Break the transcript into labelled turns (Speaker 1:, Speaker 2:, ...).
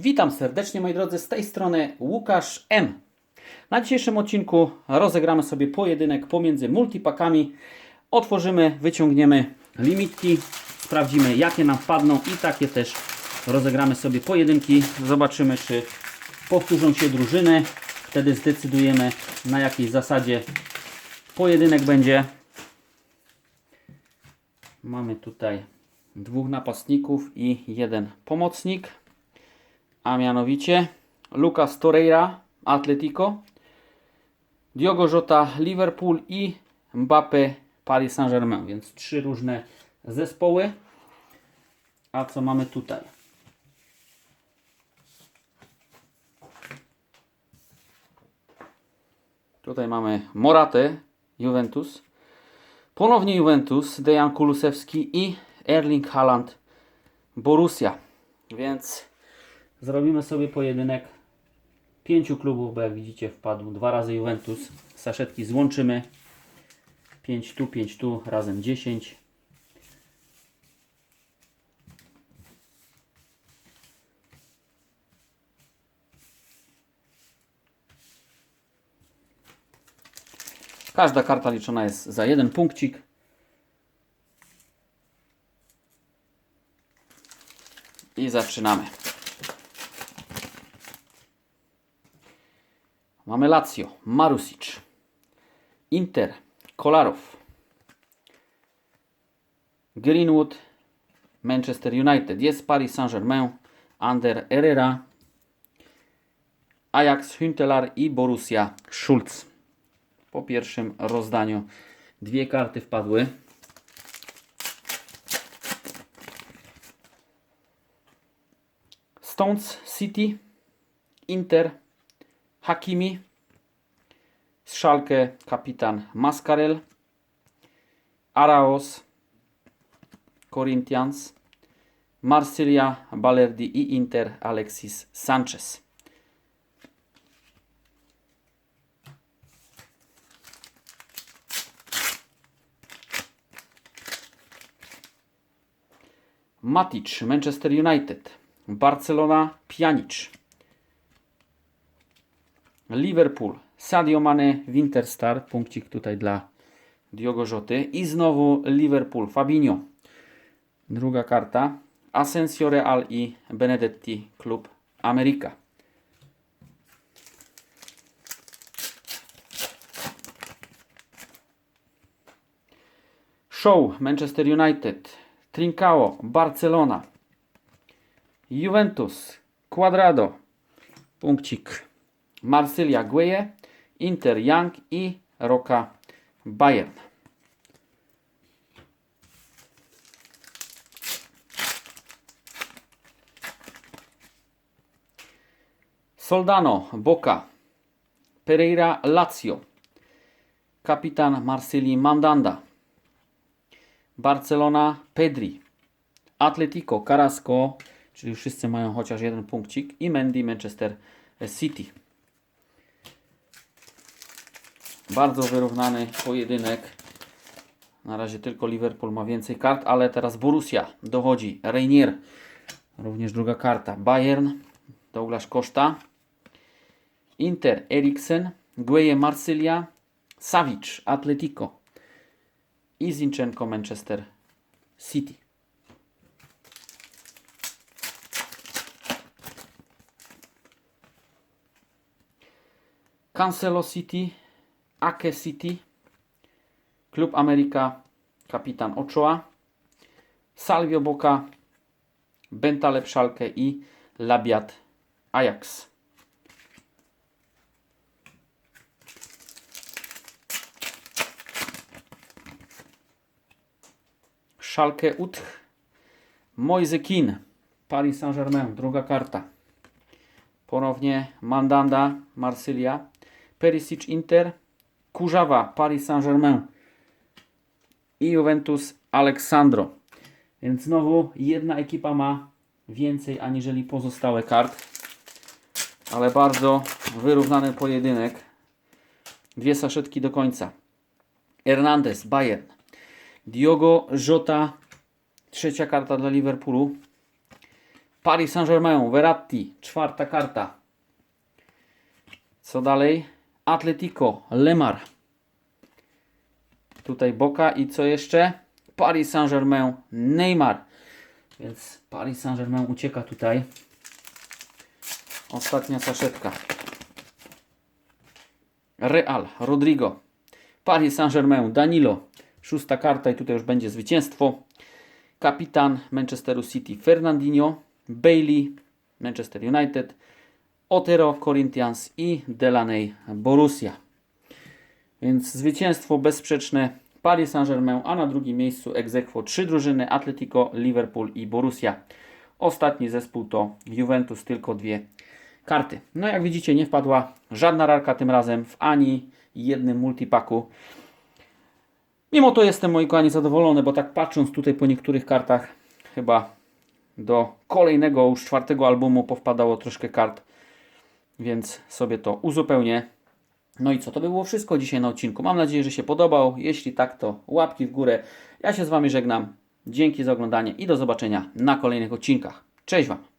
Speaker 1: Witam serdecznie moi drodzy, z tej strony Łukasz M. Na dzisiejszym odcinku rozegramy sobie pojedynek pomiędzy multipakami. Otworzymy, wyciągniemy limitki, sprawdzimy jakie nam wpadną i takie też rozegramy sobie pojedynki. Zobaczymy czy powtórzą się drużyny. Wtedy zdecydujemy na jakiej zasadzie pojedynek będzie. Mamy tutaj dwóch napastników i jeden pomocnik, a mianowicie Lucas Torreira, Atletico, Diogo Jota, Liverpool i Mbappe, Paris Saint-Germain, więc trzy różne zespoły. A co mamy tutaj? Tutaj mamy Moratę, Juventus. Ponownie Juventus, Dejan Kulusewski i Erling Haaland, Borussia. Więc zrobimy sobie pojedynek pięciu klubów, bo jak widzicie wpadł dwa razy Juventus. Saszetki złączymy. 5 tu, 5 tu, razem 10. Każda karta liczona jest za jeden punkcik. I zaczynamy. Mamy Lazio, Marusic, Inter, Kolarow, Greenwood, Manchester United, jest Paris Saint-Germain, Ander Herrera, Ajax, Hüntelar i Borussia Schulz. Po pierwszym rozdaniu dwie karty wpadły. Stones City, Inter, Hakimi, z Schalke kapitan Mascarel, Araos, Corinthians, Marsylia, Balerdi i Inter Alexis Sanchez. Matic, Manchester United, Barcelona, Pjanic, Liverpool, Sadio Mane, Winterstar, punkcik tutaj dla Diogo Joty i znowu Liverpool, Fabinho. Druga karta, Asensio Real i Benedetti, klub Amerika. Show, Manchester United, Trincao, Barcelona, Juventus, Quadrado, punkcik, Marsylia, Gueye, Inter, Young i Roka, Bayern. Soldano, Boca, Pereira, Lazio, kapitan Marsylii, Mandanda, Barcelona, Pedri, Atletico, Carrasco, czyli wszyscy mają chociaż jeden punkcik i Mendy, Manchester City. Bardzo wyrównany pojedynek. Na razie tylko Liverpool ma więcej kart, ale teraz Borussia dochodzi. Reinier, również druga karta. Bayern, Douglas Costa, Inter, Eriksen, Gueye, Marsylia, Savic, Atletico i Zinchenko, Manchester City. Cancelo City, Ake City, Klub Amerika, kapitan Ochoa, Salvio Boca, Bentaleb Schalke i Labiat Ajax. Schalke Utch, Moise Paris Saint-Germain, druga karta. Ponownie Mandanda, Marsylia, Perisic Inter, Kurzawa, Paris Saint-Germain i Juventus Aleksandro. Więc znowu jedna ekipa ma więcej aniżeli pozostałe kart. Ale bardzo wyrównany pojedynek. Dwie saszetki do końca. Hernandez, Bayern. Diogo Jota, trzecia karta dla Liverpoolu. Paris Saint-Germain, Verratti, czwarta karta. Co dalej? Atletico, Lemar. Tutaj Boka i co jeszcze? Paris Saint-Germain, Neymar. Więc Paris Saint-Germain ucieka tutaj. Ostatnia saszetka. Real, Rodrigo. Paris Saint-Germain, Danilo. Szósta karta i tutaj już będzie zwycięstwo. Kapitan Manchesteru City, Fernandinho. Bailey, Manchester United. Otero, Corinthians i Delaney, Borussia. Więc zwycięstwo bezsprzeczne Paris Saint-Germain, a na drugim miejscu aequo trzy drużyny Atletico, Liverpool i Borussia. Ostatni zespół to Juventus, tylko dwie karty. No jak widzicie nie wpadła żadna rarka tym razem w ani jednym multipaku. Mimo to jestem moi kochani zadowolony, bo tak patrząc tutaj po niektórych kartach chyba do kolejnego już czwartego albumu powpadało troszkę kart, więc sobie to uzupełnię. No i co, to by było wszystko dzisiaj na odcinku. Mam nadzieję, że się podobał. Jeśli tak, to łapki w górę. Ja się z Wami żegnam. Dzięki za oglądanie i do zobaczenia na kolejnych odcinkach. Cześć Wam!